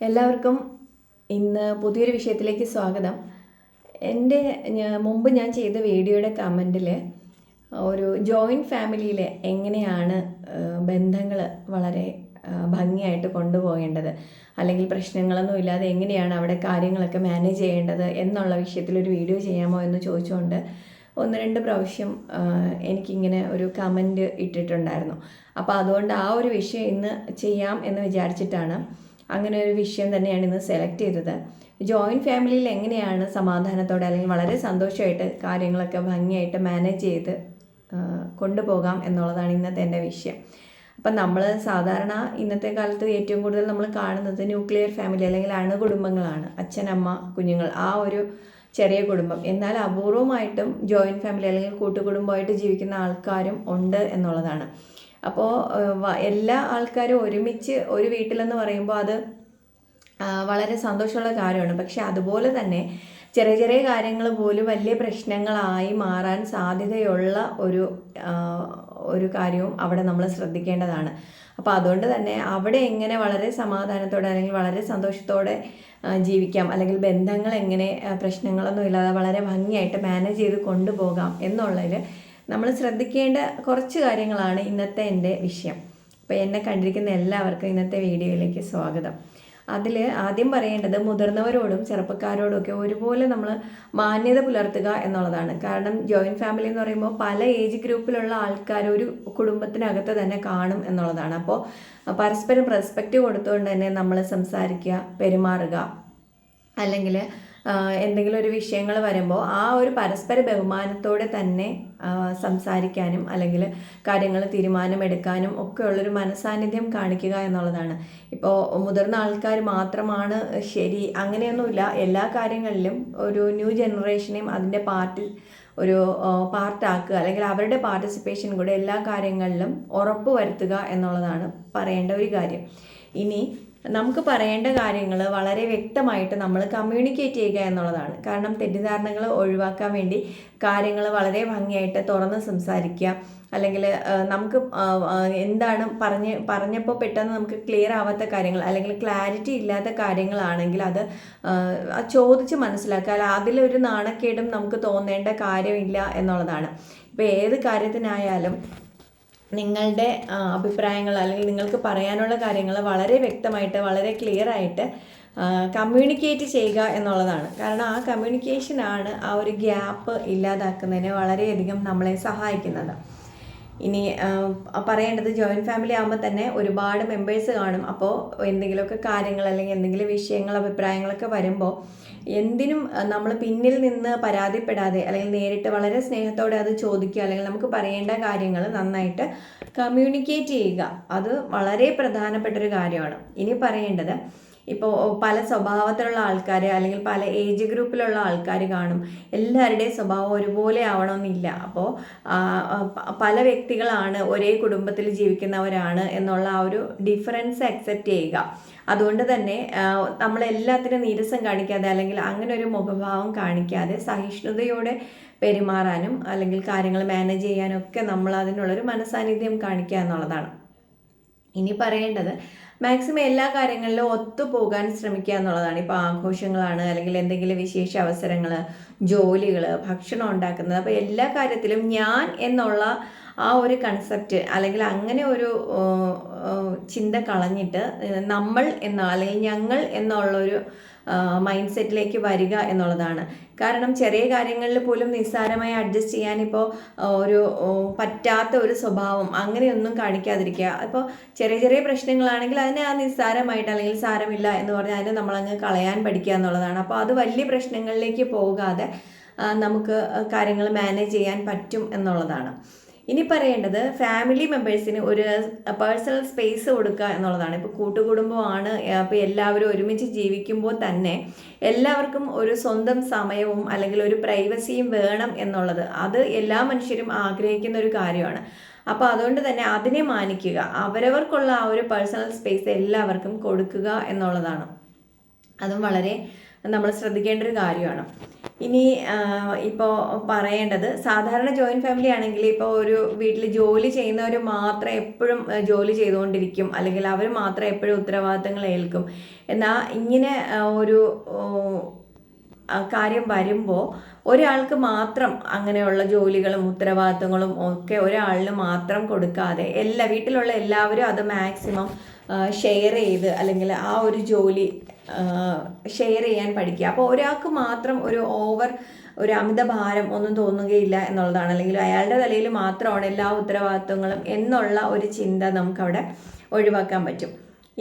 എല്ലാവർക്കും ഇന്ന് പുതിയൊരു വിഷയത്തിലേക്ക് സ്വാഗതം. എന്റെ മുമ്പ് ഞാൻ ചെയ്ത വീഡിയോയുടെ കമന്റിൽ ഒരു ജോയിന്റ് ഫാമിലിയിൽ എങ്ങനെയാണ് ബന്ധങ്ങൾ വളരെ ഭംഗിയായിട്ട് കൊണ്ടുപോകേണ്ടത് അല്ലെങ്കിൽ പ്രശ്നങ്ങളൊന്നും ഇല്ലാതെ എങ്ങനെയാണ് അവിടെ കാര്യങ്ങളൊക്കെ മാനേജ് ചെയ്യേണ്ടത് എന്നുള്ള വിഷയത്തിൽ ഒരു വീഡിയോ ചെയ്യാമോ എന്ന് ചോദിച്ചുകൊണ്ട് ഒന്ന് രണ്ട് പ്രാവശ്യം എനിക്കിങ്ങനെ ഒരു കമന്റ് ഇട്ടിട്ടുണ്ടായിരുന്നു. അപ്പോൾ അതുകൊണ്ട് ആ ഒരു വിഷയം ഇന്ന് ചെയ്യാം എന്ന് വിചാരിച്ചിട്ടാണ് അങ്ങനെ ഒരു വിഷയം തന്നെയാണ് ഇന്ന് സെലക്ട് ചെയ്തത്. ജോയിന്റ് ഫാമിലിയിൽ എങ്ങനെയാണ് സമാധാനത്തോടെ അല്ലെങ്കിൽ വളരെ സന്തോഷമായിട്ട് കാര്യങ്ങളൊക്കെ ഭംഗിയായിട്ട് മാനേജ് ചെയ്ത് കൊണ്ടുപോകാം എന്നുള്ളതാണ് ഇന്നത്തെ എന്റെ വിഷയം. അപ്പം നമ്മൾ സാധാരണ ഇന്നത്തെ കാലത്ത് ഏറ്റവും കൂടുതൽ നമ്മൾ കാണുന്നത് ന്യൂക്ലിയർ ഫാമിലി അല്ലെങ്കിൽ അണുകുടുംബങ്ങളാണ്. അച്ഛനമ്മ കുഞ്ഞുങ്ങൾ ആ ഒരു ചെറിയ കുടുംബം. എന്നാൽ അപൂർവമായിട്ടും ജോയിന്റ് ഫാമിലി അല്ലെങ്കിൽ കൂട്ടുകുടുംബമായിട്ട് ജീവിക്കുന്ന ആൾക്കാരും ഉണ്ട് എന്നുള്ളതാണ്. അപ്പോൾ എല്ലാ ആൾക്കാരും ഒരുമിച്ച് ഒരു വീട്ടിലെന്ന് പറയുമ്പോൾ അത് വളരെ സന്തോഷമുള്ള കാര്യമാണ്. പക്ഷെ അതുപോലെ തന്നെ ചെറിയ ചെറിയ കാര്യങ്ങൾ പോലും വലിയ പ്രശ്നങ്ങളായി മാറാൻ സാധ്യതയുള്ള ഒരു ഒരു കാര്യവും അവിടെ നമ്മൾ ശ്രദ്ധിക്കേണ്ടതാണ്. അപ്പോൾ അതുകൊണ്ട് തന്നെ അവിടെ എങ്ങനെ വളരെ സമാധാനത്തോടെ അല്ലെങ്കിൽ വളരെ സന്തോഷത്തോടെ ജീവിക്കാം അല്ലെങ്കിൽ ബന്ധങ്ങൾ എങ്ങനെ പ്രശ്നങ്ങളൊന്നും ഇല്ലാതെ വളരെ ഭംഗിയായിട്ട് മാനേജ് ചെയ്ത് കൊണ്ടുപോകാം എന്നുള്ളതിൽ നമ്മൾ ശ്രദ്ധിക്കേണ്ട കുറച്ച് കാര്യങ്ങളാണ് ഇന്നത്തെ എന്റെ വിഷയം. അപ്പോൾ എന്നെ കണ്ടിരിക്കുന്ന എല്ലാവർക്കും ഇന്നത്തെ വീഡിയോയിലേക്ക് സ്വാഗതം. അതിൽ ആദ്യം പറയേണ്ടത് മുതിർന്നവരോടും ചെറുപ്പക്കാരോടും ഒക്കെ ഒരുപോലെ നമ്മൾ മാന്യത പുലർത്തുക എന്നുള്ളതാണ്. കാരണം ജോയിന്റ് ഫാമിലി എന്ന് പറയുമ്പോൾ പല ഏജ് ഗ്രൂപ്പിലുള്ള ആൾക്കാർ ഒരു കുടുംബത്തിനകത്ത് തന്നെ കാണും എന്നുള്ളതാണ്. അപ്പോൾ പരസ്പരം റെസ്പെക്റ്റ് കൊടുത്തുകൊണ്ട് തന്നെ നമ്മൾ സംസാരിക്കുക പെരുമാറുക. അല്ലെങ്കിൽ എന്തെങ്കിലും ഒരു വിഷയങ്ങൾ വരുമ്പോൾ ആ ഒരു പരസ്പര ബഹുമാനത്തോടെ തന്നെ സംസാരിക്കാനും അല്ലെങ്കിൽ കാര്യങ്ങൾ തീരുമാനമെടുക്കാനും ഒക്കെ ഉള്ളൊരു മനസാന്നിധ്യം കാണിക്കുക എന്നുള്ളതാണ്. ഇപ്പോൾ മുതിർന്ന ആൾക്കാർ മാത്രമാണ് ശരി അങ്ങനെയൊന്നുമില്ല. എല്ലാ കാര്യങ്ങളിലും ഒരു ന്യൂ ജനറേഷനെയും അതിന്റെ പാർട്ടിൽ ഒരു പാർട്ടാക്കുക അല്ലെങ്കിൽ അവരുടെ പാർട്ടിസിപ്പേഷൻ കൂടെ എല്ലാ കാര്യങ്ങളിലും ഉറപ്പ് വരുത്തുക എന്നുള്ളതാണ് പറയേണ്ട ഒരു കാര്യം. ഇനി നമുക്ക് പറയേണ്ട കാര്യങ്ങൾ വളരെ വ്യക്തമായിട്ട് നമ്മൾ കമ്മ്യൂണിക്കേറ്റ് ചെയ്യുക എന്നുള്ളതാണ്. കാരണം തെറ്റിദ്ധാരണകൾ ഒഴിവാക്കാൻ വേണ്ടി കാര്യങ്ങൾ വളരെ ഭംഗിയായിട്ട് തുറന്ന് സംസാരിക്കുക. അല്ലെങ്കിൽ നമുക്ക് എന്താണ് പറഞ്ഞ് പറഞ്ഞപ്പോൾ പെട്ടെന്ന് നമുക്ക് ക്ലിയർ ആവാത്ത കാര്യങ്ങൾ അല്ലെങ്കിൽ ക്ലാരിറ്റി ഇല്ലാത്ത കാര്യങ്ങളാണെങ്കിൽ അത് ചോദിച്ച് മനസ്സിലാക്കുക. അല്ല അതിലൊരു നാണക്കേടും നമുക്ക് തോന്നേണ്ട കാര്യമില്ല എന്നുള്ളതാണ്. ഇപ്പോൾ ഏത് കാര്യത്തിനായാലും നിങ്ങളുടെ അഭിപ്രായങ്ങൾ അല്ലെങ്കിൽ നിങ്ങൾക്ക് പറയാനുള്ള കാര്യങ്ങൾ വളരെ വ്യക്തമായിട്ട് വളരെ ക്ലിയർ ആയിട്ട് കമ്മ്യൂണിക്കേറ്റ് ചെയ്യുക എന്നുള്ളതാണ്. കാരണം ആ കമ്മ്യൂണിക്കേഷനാണ് ആ ഒരു ഗ്യാപ്പ് ഇല്ലാതാക്കുന്നതിന് വളരെയധികം നമ്മളെ സഹായിക്കുന്നത്. ഇനി പറയേണ്ടത് ജോയിന്റ് ഫാമിലി ആകുമ്പോൾ തന്നെ ഒരുപാട് മെമ്പേഴ്സ് കാണും. അപ്പോൾ എന്തെങ്കിലുമൊക്കെ കാര്യങ്ങൾ അല്ലെങ്കിൽ എന്തെങ്കിലും വിഷയങ്ങൾ അഭിപ്രായങ്ങളൊക്കെ വരുമ്പോൾ എന്തിനും നമ്മൾ പിന്നിൽ നിന്ന് പരാതിപ്പെടാതെ അല്ലെങ്കിൽ നേരിട്ട് വളരെ സ്നേഹത്തോടെ അത് ചോദിക്കുക അല്ലെങ്കിൽ നമുക്ക് പറയേണ്ട കാര്യങ്ങൾ നന്നായിട്ട് കമ്മ്യൂണിക്കേറ്റ് ചെയ്യുക. അത് വളരെ പ്രധാനപ്പെട്ട ഒരു കാര്യമാണ്. ഇനി പറയേണ്ടത് ഇപ്പോൾ പല സ്വഭാവത്തിലുള്ള ആൾക്കാർ അല്ലെങ്കിൽ പല ഏജ് ഗ്രൂപ്പിലുള്ള ആൾക്കാർ കാണും. എല്ലാവരുടെയും സ്വഭാവം ഒരുപോലെ ആവണമെന്നില്ല. അപ്പോൾ പല വ്യക്തികളാണ് ഒരേ കുടുംബത്തിൽ ജീവിക്കുന്നവരാണ് എന്നുള്ള ആ ഒരു ഡിഫറൻസ് അക്സെപ്റ്റ് ചെയ്യുക. അതുകൊണ്ട് തന്നെ നമ്മളെല്ലാത്തിനും നീരസം കാണിക്കാതെ അല്ലെങ്കിൽ അങ്ങനെ ഒരു മുഖഭാവം കാണിക്കാതെ സഹിഷ്ണുതയോടെ പെരുമാറാനും അല്ലെങ്കിൽ കാര്യങ്ങൾ മാനേജ് ചെയ്യാനും ഒക്കെ നമ്മൾ അതിനുള്ളൊരു മനസാന്നിധ്യം കാണിക്കുക എന്നുള്ളതാണ്. ഇനി പറയേണ്ടത് മാക്സിമം എല്ലാ കാര്യങ്ങളിലും ഒത്തുപോകാൻ ശ്രമിക്കുക എന്നുള്ളതാണ്. ഇപ്പോൾ ആഘോഷങ്ങളാണ് അല്ലെങ്കിൽ എന്തെങ്കിലും വിശേഷ അവസരങ്ങൾ ജോലികൾ ഭക്ഷണം ഉണ്ടാക്കുന്നത്. അപ്പോൾ എല്ലാ കാര്യത്തിലും ഞാൻ എന്നുള്ള ആ ഒരു കൺസെപ്റ്റ് അല്ലെങ്കിൽ അങ്ങനെ ഒരു ചിന്ത കളഞ്ഞിട്ട് നമ്മൾ എന്ന അല്ലെങ്കിൽ ഞങ്ങൾ എന്നുള്ളൊരു മൈൻഡ് സെറ്റിലേക്ക് വരിക എന്നുള്ളതാണ്. കാരണം ചെറിയ കാര്യങ്ങളിൽ പോലും നിസ്സാരമായി അഡ്ജസ്റ്റ് ചെയ്യാൻ ഇപ്പോൾ ഒരു പറ്റാത്ത ഒരു സ്വഭാവം അങ്ങനെയൊന്നും കാണിക്കാതിരിക്കുക. ഇപ്പോൾ ചെറിയ ചെറിയ പ്രശ്നങ്ങളാണെങ്കിൽ അതിനെ ആ നിസ്സാരമായിട്ട് അല്ലെങ്കിൽ സാരമില്ല എന്ന് പറഞ്ഞാൽ അതിനെ നമ്മളങ്ങ് കളയാൻ പഠിക്കുക എന്നുള്ളതാണ്. അപ്പോൾ അത് വലിയ പ്രശ്നങ്ങളിലേക്ക് പോകാതെ നമുക്ക് കാര്യങ്ങൾ മാനേജ് ചെയ്യാൻ പറ്റും എന്നുള്ളതാണ്. ഇനി പറയേണ്ടത് ഫാമിലി മെമ്പേഴ്സിന് ഒരു പേഴ്സണൽ സ്പേസ് കൊടുക്കുക എന്നുള്ളതാണ്. ഇപ്പോൾ കൂട്ടുകുടുംബമാണ് അപ്പോൾ എല്ലാവരും ഒരുമിച്ച് ജീവിക്കുമ്പോൾ തന്നെ എല്ലാവർക്കും ഒരു സ്വന്തം സമയവും അല്ലെങ്കിൽ ഒരു പ്രൈവസിയും വേണം എന്നുള്ളത്. അത് എല്ലാ മനുഷ്യരും ആഗ്രഹിക്കുന്ന ഒരു കാര്യമാണ്. അപ്പോൾ അതുകൊണ്ട് തന്നെ അതിനെ മാനിക്കുക. അവരവർക്കുള്ള ആ ഒരു പേഴ്സണൽ സ്പേസ് എല്ലാവർക്കും കൊടുക്കുക എന്നുള്ളതാണ്. അതും വളരെ നമ്മൾ ശ്രദ്ധിക്കേണ്ട ഒരു കാര്യമാണ്. ഇനി ഇപ്പോൾ പറയേണ്ടത് സാധാരണ ജോയിന്റ് ഫാമിലി ആണെങ്കിൽ ഇപ്പോൾ ഒരു വീട്ടിൽ ജോലി ചെയ്യുന്നവർ മാത്രം എപ്പോഴും ജോലി ചെയ്തുകൊണ്ടിരിക്കും. അല്ലെങ്കിൽ അവർ മാത്രം എപ്പോഴും ഉത്തരവാദിത്തങ്ങൾ ഏൽക്കും. എന്നാൽ ഇങ്ങനെ ഒരു കാര്യം വരുമ്പോൾ ഒരാൾക്ക് മാത്രം അങ്ങനെയുള്ള ജോലികളും ഉത്തരവാദിത്തങ്ങളും ഒക്കെ ഒരാളിന് മാത്രം കൊടുക്കാതെ എല്ലാ വീട്ടിലുള്ള എല്ലാവരും അത് മാക്സിമം ഷെയർ ചെയ്ത് അല്ലെങ്കിൽ ആ ഒരു ജോലി ഷെയർ ചെയ്യാൻ പഠിക്കുക. അപ്പോൾ ഒരാൾക്ക് മാത്രം ഒരു ഓവർ ഒരു അമിത ഭാരം ഒന്നും തോന്നുകയില്ല എന്നുള്ളതാണ്. അല്ലെങ്കിൽ അയാളുടെ തലയിൽ മാത്രമാണ് എല്ലാ ഉത്തരവാദിത്തങ്ങളും എന്നുള്ള ഒരു ചിന്ത നമുക്കവിടെ ഒഴിവാക്കാൻ പറ്റും.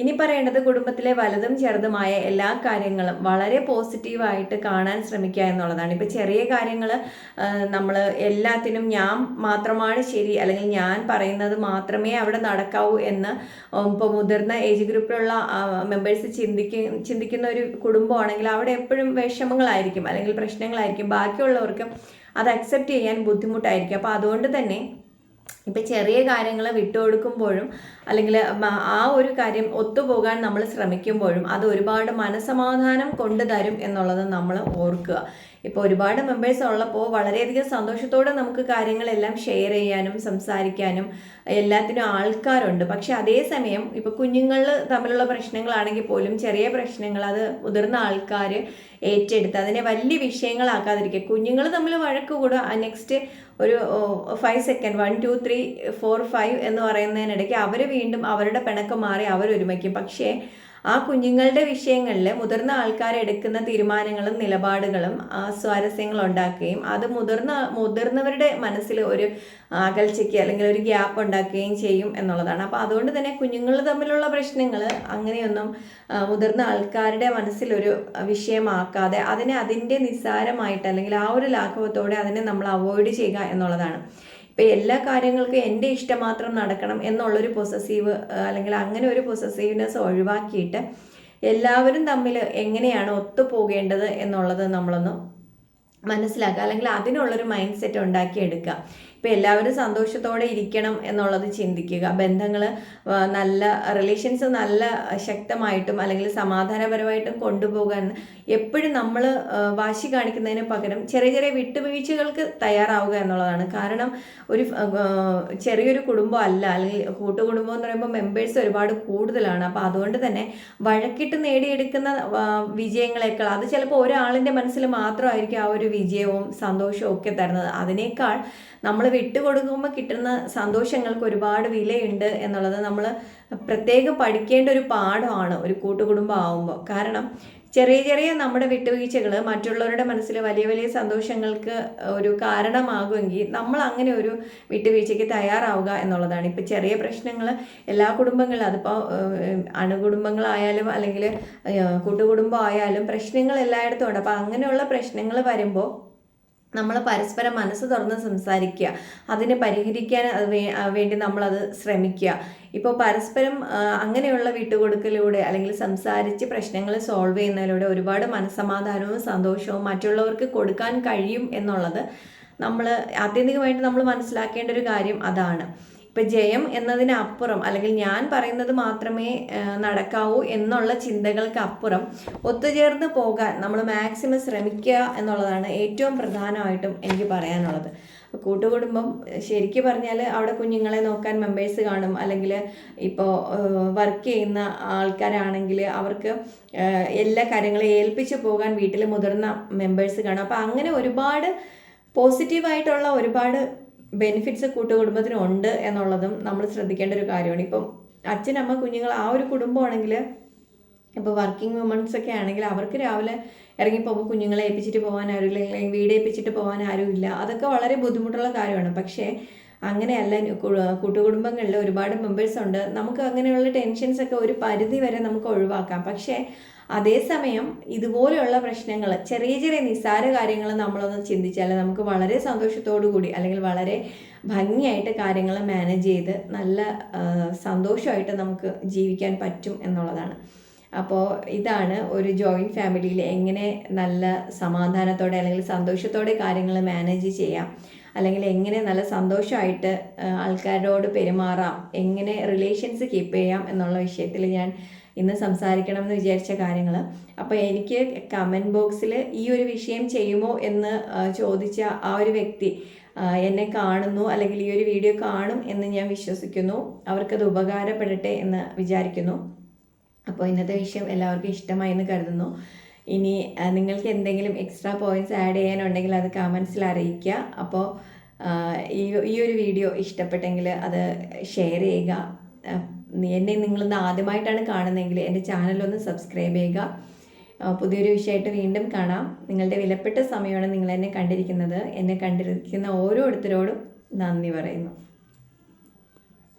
ഇനി പറയേണ്ടത് കുടുംബത്തിലെ വലതും ചെറുതുമായ എല്ലാ കാര്യങ്ങളും വളരെ പോസിറ്റീവായിട്ട് കാണാൻ ശ്രമിക്കുക എന്നുള്ളതാണ്. ഇപ്പോൾ ചെറിയ കാര്യങ്ങൾ നമ്മൾ എല്ലാത്തിനും ഞാൻ മാത്രമാണ് ശരി അല്ലെങ്കിൽ ഞാൻ പറയുന്നത് മാത്രമേ അവിടെ നടക്കാവൂ എന്ന് ഇപ്പോൾ മുതിർന്ന ഏജ് ഗ്രൂപ്പിലുള്ള മെമ്പേഴ്സ് ചിന്തിക്ക ചിന്തിക്കുന്ന ഒരു കുടുംബമാണെങ്കിൽ അവിടെ എപ്പോഴും വിഷമങ്ങളായിരിക്കും അല്ലെങ്കിൽ പ്രശ്നങ്ങളായിരിക്കും. ബാക്കിയുള്ളവർക്ക് അത് അക്സെപ്റ്റ് ചെയ്യാൻ ബുദ്ധിമുട്ടായിരിക്കും. അപ്പോൾ അതുകൊണ്ട് തന്നെ ഇപ്പം ചെറിയ കാര്യങ്ങൾ വിട്ടുകൊടുക്കുമ്പോഴും അല്ലെങ്കിൽ ആ ഒരു കാര്യം ഒത്തുപോകാൻ നമ്മൾ ശ്രമിക്കുമ്പോഴും അത് ഒരുപാട് മനസമാധാനം കൊണ്ടുതരും എന്നുള്ളത് നമ്മൾ ഓർക്കുക. ഇപ്പോൾ ഒരുപാട് മെമ്പേഴ്സ് ഉള്ളപ്പോൾ വളരെയധികം സന്തോഷത്തോടെ നമുക്ക് കാര്യങ്ങളെല്ലാം ഷെയർ ചെയ്യാനും സംസാരിക്കാനും എല്ലാത്തിനും ആൾക്കാരുണ്ട്. പക്ഷെ അതേസമയം ഇപ്പോൾ കുഞ്ഞുങ്ങൾ തമ്മിലുള്ള പ്രശ്നങ്ങളാണെങ്കിൽ പോലും ചെറിയ പ്രശ്നങ്ങൾ അത് മുതിർന്ന ആൾക്കാർ ഏറ്റെടുത്ത് അതിനെ വലിയ വിഷയങ്ങളാക്കാതിരിക്കുക. കുഞ്ഞുങ്ങൾ തമ്മിൽ വഴക്ക് കൂടുക നെക്സ്റ്റ് ഒരു five second one two three four five എന്ന് പറയുന്നതിനിടയ്ക്ക് അവർ വീണ്ടും അവരുടെ പിണക്കം മാറി അവരൊരുമയ്ക്കും. പക്ഷേ ആ കുഞ്ഞുങ്ങളുടെ വിഷയങ്ങളിൽ മുതിർന്ന ആൾക്കാർ എടുക്കുന്ന തീരുമാനങ്ങളും നിലപാടുകളും സ്വാരസ്യങ്ങൾ ഉണ്ടാക്കുകയും അത് മുതിർന്ന മുതിർന്നവരുടെ മനസ്സിൽ ഒരു അകൽച്ചയ്ക്ക് അല്ലെങ്കിൽ ഒരു ഗ്യാപ്പ് ഉണ്ടാക്കുകയും ചെയ്യും എന്നുള്ളതാണ്. അപ്പോൾ അതുകൊണ്ട് തന്നെ കുഞ്ഞുങ്ങൾ തമ്മിലുള്ള പ്രശ്നങ്ങൾ അങ്ങനെയൊന്നും മുതിർന്ന ആൾക്കാരുടെ മനസ്സിലൊരു വിഷയമാക്കാതെ അതിനെ അതിന്റെ നിസ്സാരമായിട്ട് അല്ലെങ്കിൽ ആ ഒരു ലാഘവത്തോടെ അതിനെ നമ്മൾ അവോയ്ഡ് ചെയ്യുക എന്നുള്ളതാണ്. ഇപ്പം എല്ലാ കാര്യങ്ങൾക്കും എന്റെ ഇഷ്ടം മാത്രം നടക്കണം എന്നുള്ളൊരു പൊസസീവ് അല്ലെങ്കിൽ അങ്ങനെ ഒരു പൊസസീവ്നെസ് ഒഴിവാക്കിയിട്ട് എല്ലാവരും തമ്മിൽ എങ്ങനെയാണ് ഒത്തുപോകേണ്ടത് എന്നുള്ളത് നമ്മളൊന്ന് മനസ്സിലാക്കുക. അല്ലെങ്കിൽ അതിനുള്ളൊരു മൈൻഡ് സെറ്റ് ഉണ്ടാക്കിയെടുക്കുക. ഇപ്പം എല്ലാവരും സന്തോഷത്തോടെ ഇരിക്കണം എന്നുള്ളത് ചിന്തിക്കുക. ബന്ധങ്ങൾ നല്ല റിലേഷൻസ് നല്ല ശക്തമായിട്ടും അല്ലെങ്കിൽ സമാധാനപരമായിട്ടും കൊണ്ടുപോകാൻ എപ്പോഴും നമ്മൾ വാശി കാണിക്കുന്നതിന് പകരം ചെറിയ ചെറിയ വിട്ടുവീഴ്ചകൾക്ക് തയ്യാറാവുക എന്നുള്ളതാണ്. കാരണം ഒരു ചെറിയൊരു കുടുംബം അല്ല അല്ലെങ്കിൽ കൂട്ടുകുടുംബം എന്ന് പറയുമ്പോൾ മെമ്പേഴ്സ് ഒരുപാട് കൂടുതലാണ്. അപ്പോൾ അതുകൊണ്ട് തന്നെ വഴക്കിട്ട് നേടിയെടുക്കുന്ന വിജയങ്ങളേക്കാൾ അത് ചിലപ്പോൾ ഒരാളിന്റെ മനസ്സിൽ മാത്രമായിരിക്കും ആ ഒരു വിജയവും സന്തോഷവും ഒക്കെ തരുന്നത്. അതിനേക്കാൾ നമ്മൾ വിട്ടുകൊടുക്കുമ്പോൾ കിട്ടുന്ന സന്തോഷങ്ങൾക്ക് ഒരുപാട് വിലയുണ്ട് എന്നുള്ളത് നമ്മൾ പ്രത്യേകം പഠിക്കേണ്ട ഒരു പാഠമാണ് ഒരു കൂട്ടുകുടുംബം ആവുമ്പോൾ. കാരണം ചെറിയ ചെറിയ നമ്മുടെ വിട്ടുവീഴ്ചകൾ മറ്റുള്ളവരുടെ മനസ്സിൽ വലിയ വലിയ സന്തോഷങ്ങൾക്ക് ഒരു കാരണമാകുമെങ്കിൽ നമ്മൾ അങ്ങനെ ഒരു വിട്ടുവീഴ്ചയ്ക്ക് തയ്യാറാവുക എന്നുള്ളതാണ്. ഇപ്പം ചെറിയ പ്രശ്നങ്ങൾ എല്ലാ കുടുംബങ്ങളിലും അതിപ്പോൾ അണുകുടുംബങ്ങളായാലും അല്ലെങ്കിൽ കൂട്ടുകുടുംബം ആയാലും പ്രശ്നങ്ങൾ എല്ലായിടത്തും ഉണ്ട്. അപ്പോൾ അങ്ങനെയുള്ള പ്രശ്നങ്ങൾ വരുമ്പോൾ നമ്മൾ പരസ്പരം മനസ്സ് തുറന്ന് സംസാരിക്കുക. അതിനെ പരിഹരിക്കാൻ വേണ്ടി നമ്മളത് ശ്രമിക്കുക. ഇപ്പോൾ പരസ്പരം അങ്ങനെയുള്ള വിട്ടുകൊടുക്കലിലൂടെ അല്ലെങ്കിൽ സംസാരിച്ച് പ്രശ്നങ്ങൾ സോൾവ് ചെയ്യുന്നതിലൂടെ ഒരുപാട് മനസ്സമാധാനവും സന്തോഷവും മറ്റുള്ളവർക്ക് കൊടുക്കാൻ കഴിയും എന്നുള്ളത് നമ്മൾ ആത്യന്തികമായിട്ട് നമ്മൾ മനസ്സിലാക്കേണ്ട ഒരു കാര്യം അതാണ്. ഇപ്പം ജയം എന്നതിനപ്പുറം അല്ലെങ്കിൽ ഞാൻ പറയുന്നത് മാത്രമേ നടക്കാവൂ എന്നുള്ള ചിന്തകൾക്ക് അപ്പുറം ഒത്തുചേർന്ന് പോകാൻ നമ്മൾ മാക്സിമം ശ്രമിക്കുക എന്നുള്ളതാണ് ഏറ്റവും പ്രധാനമായിട്ടും എനിക്ക് പറയാനുള്ളത്. കൂട്ടുകുടുംബം ശരിക്കും പറഞ്ഞാൽ അവിടെ കുഞ്ഞുങ്ങളെ നോക്കാൻ മെമ്പേഴ്സ് കാണും. അല്ലെങ്കിൽ ഇപ്പോൾ വർക്ക് ചെയ്യുന്ന ആൾക്കാരാണെങ്കിൽ അവർക്ക് എല്ലാ കാര്യങ്ങളും ഏൽപ്പിച്ച് പോകാൻ വീട്ടിൽ മുതിർന്ന മെമ്പേഴ്സ് കാണും. അപ്പോൾ അങ്ങനെ ഒരുപാട് പോസിറ്റീവായിട്ടുള്ള ഒരുപാട് ബെനിഫിറ്റ്സ് കൂട്ടുകുടുംബത്തിന് ഉണ്ട് എന്നുള്ളതും നമ്മൾ ശ്രദ്ധിക്കേണ്ട ഒരു കാര്യമാണ്. ഇപ്പം അച്ഛനമ്മ കുഞ്ഞുങ്ങൾ ആ ഒരു കുടുംബമാണെങ്കിൽ ഇപ്പോൾ വർക്കിംഗ് വുമൺസ് ഒക്കെ ആണെങ്കിൽ അവർക്ക് രാവിലെ ഇറങ്ങി പോകുമ്പോൾ കുഞ്ഞുങ്ങളെ ഏൽപ്പിച്ചിട്ട് പോകാൻ ആരുമില്ല അല്ലെങ്കിൽ വീട് ഏൽപ്പിച്ചിട്ട് പോകാൻ ആരുമില്ല അതൊക്കെ വളരെ ബുദ്ധിമുട്ടുള്ള കാര്യമാണ്. പക്ഷേ അങ്ങനെയല്ല കൂട്ടുകുടുംബങ്ങളിൽ ഒരുപാട് മെമ്പേഴ്സ് ഉണ്ട്. നമുക്ക് അങ്ങനെയുള്ള ടെൻഷൻസ് ഒക്കെ ഒരു പരിധി വരെ നമുക്ക് ഒഴിവാക്കാം. പക്ഷേ അതേസമയം ഇതുപോലെയുള്ള പ്രശ്നങ്ങൾ ചെറിയ ചെറിയ നിസ്സാര കാര്യങ്ങൾ നമ്മളൊന്ന് ചിന്തിച്ചാൽ നമുക്ക് വളരെ സന്തോഷത്തോടു കൂടി അല്ലെങ്കിൽ വളരെ ഭംഗിയായിട്ട് കാര്യങ്ങൾ മാനേജ് ചെയ്ത് നല്ല സന്തോഷമായിട്ട് നമുക്ക് ജീവിക്കാൻ പറ്റും എന്നുള്ളതാണ്. അപ്പോൾ ഇതാണ് ഒരു ജോയിന്റ് ഫാമിലിയിൽ എങ്ങനെ നല്ല സമാധാനത്തോടെ അല്ലെങ്കിൽ സന്തോഷത്തോടെ കാര്യങ്ങൾ മാനേജ് ചെയ്യാം. അല്ലെങ്കിൽ എങ്ങനെ നല്ല സന്തോഷമായിട്ട് ആൾക്കാരോട് പെരുമാറാം. എങ്ങനെ റിലേഷൻസ് കീപ്പ് ചെയ്യാം എന്നുള്ള വിഷയത്തിൽ ഞാൻ ഇന്ന് സംസാരിക്കണം എന്ന് വിചാരിച്ച കാര്യങ്ങൾ അപ്പോൾ എനിക്ക് കമന്റ് ബോക്സിൽ ഈ ഒരു വിഷയം ചെയ്യുമോ എന്ന് ചോദിച്ച ആ ഒരു വ്യക്തി എന്നെ കാണുന്നു അല്ലെങ്കിൽ ഈ ഒരു വീഡിയോ കാണും എന്ന് ഞാൻ വിശ്വസിക്കുന്നു. അവർക്കത് ഉപകാരപ്പെടട്ടെ എന്ന് വിചാരിക്കുന്നു. അപ്പോൾ ഇന്നത്തെ വിഷയം എല്ലാവർക്കും ഇഷ്ടമായി എന്ന് കരുതുന്നു. ഇനി നിങ്ങൾക്ക് എന്തെങ്കിലും എക്സ്ട്രാ പോയിന്റ്സ് ആഡ് ചെയ്യാനുണ്ടെങ്കിൽ അത് കമൻസിൽ അറിയിക്കുക. അപ്പോൾ ഈ ഈ ഒരു വീഡിയോ ഇഷ്ടപ്പെട്ടെങ്കിൽ അത് ഷെയർ ചെയ്യുക. എന്നെ നിങ്ങളിന്ന് ആദ്യമായിട്ടാണ് കാണുന്നതെങ്കിൽ എന്റെ ചാനലൊന്ന് സബ്സ്ക്രൈബ് ചെയ്യുക. പുതിയൊരു വിഷയമായിട്ട് വീണ്ടും കാണാം. നിങ്ങളുടെ വിലപ്പെട്ട സമയമാണ് നിങ്ങൾ എന്നെ കണ്ടിരിക്കുന്നത്. എന്നെ കണ്ടിരിക്കുന്ന ഓരോരുത്തരോടും നന്ദി പറയുന്നു.